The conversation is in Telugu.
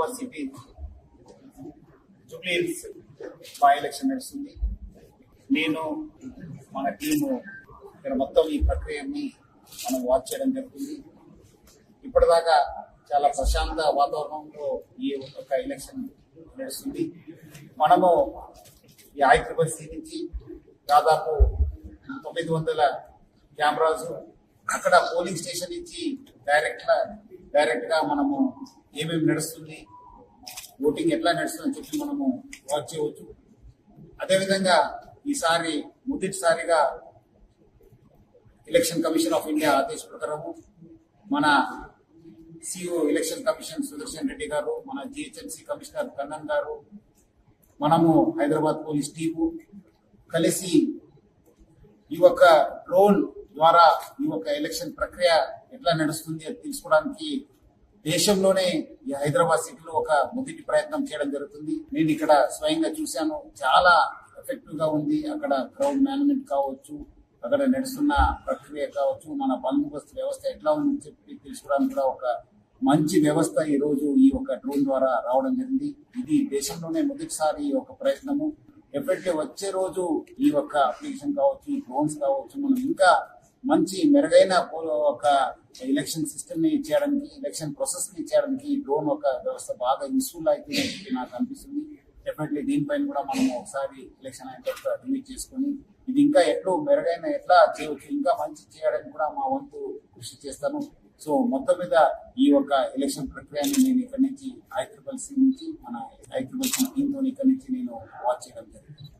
Hyderabad city Jubilee Hills by election నడుస్తుంది. నేను మన టీము ఇక్కడ మొత్తం ఈ ప్రక్రియని మనం వాచ్ చేయడం జరుగుతుంది. ఇప్పటిదాకా చాలా ప్రశాంత వాతావరణంలో ఈ ఒక్కొక్క ఎలక్షన్ నడుస్తుంది. మనము ఈ హైదరాబాద్ సి నుంచి దాదాపు తొమ్మిది వందల కెమెరాస్ అక్కడ పోలింగ్ స్టేషన్ నుంచి డైరెక్ట్ డైరెక్ట్గా మనము ఏమేమి నడుస్తుంది ఓటింగ్ ఎట్లా నడుస్తుందని చెప్పి మనము వాచ్ చేయవచ్చు. అదేవిధంగా ఈసారి మొదటిసారిగా ఎలక్షన్ కమిషన్ ఆఫ్ ఇండియా ఆదేశ ప్రకారము మన CO election commission Sudarshan Reddy garu మన జిహెచ్ఎంసీ కమిషనర్ కన్నన్ గారు మనము హైదరాబాద్ పోలీస్ టీము కలిసి ఈ యొక్క డ్రోన్ ద్వారా ఈ యొక్క ఎలక్షన్ ప్రక్రియ ఎట్లా నడుస్తుంది తెలుసుకోవడానికి దేశంలోనే ఈ హైదరాబాద్ సిటీలో ఒక మొదటి ప్రయత్నం చేయడం జరుగుతుంది. నేను ఇక్కడ స్వయంగా చూశాను. చాలా ఎఫెక్టివ్గా ఉంది. అక్కడ క్రౌడ్ మేనేజ్మెంట్ కావచ్చు అక్కడ నడుస్తున్న ప్రక్రియ కావచ్చు మన బందోబస్తు వ్యవస్థ ఎట్లా ఉందని చెప్పి తెలుసుకోవడానికి కూడా ఒక మంచి వ్యవస్థ ఈ రోజు ఈ యొక్క డ్రోన్ ద్వారా రావడం జరిగింది. ఇది దేశంలోనే మొదటిసారి ఈ ఒక ప్రయత్నము. ఎప్పటికే వచ్చే రోజు ఈ యొక్క అప్లికేషన్ కావచ్చు ఈ డ్రోన్స్ కావచ్చు మనం ఇంకా మంచి మెరుగైన పో- ఒక ఎలక్షన్ సిస్టమ్ని చేయడానికి ఎలక్షన్ ప్రాసెస్ని చేయడానికి డ్రోన్ ఒక వ్యవస్థ బాగా యూస్ఫుల్ అవుతుంది నాకు అనిపిస్తుంది. డెఫినెట్లీ దీనిపైన కూడా మనం ఒకసారి ఎలక్షన్ అయిన తర్వాత రివ్యూ ఇది ఇంకా ఎట్లు మెరుగైన ఎట్లా చేయవచ్చు ఇంకా మంచి చేయడానికి కూడా మా వంతు కృషి చేస్తాను. సో మొత్తం మీద ఈ యొక్క ఎలక్షన్ ప్రక్రియని నేను ఇక్కడి నుంచి ఐ ట్రిపుల్ సి నుంచి మన ఐ ట్రిపుల్ సి టీంతో ఇక్కడి నుంచి నేను వాచ్ చేయడం జరిగింది.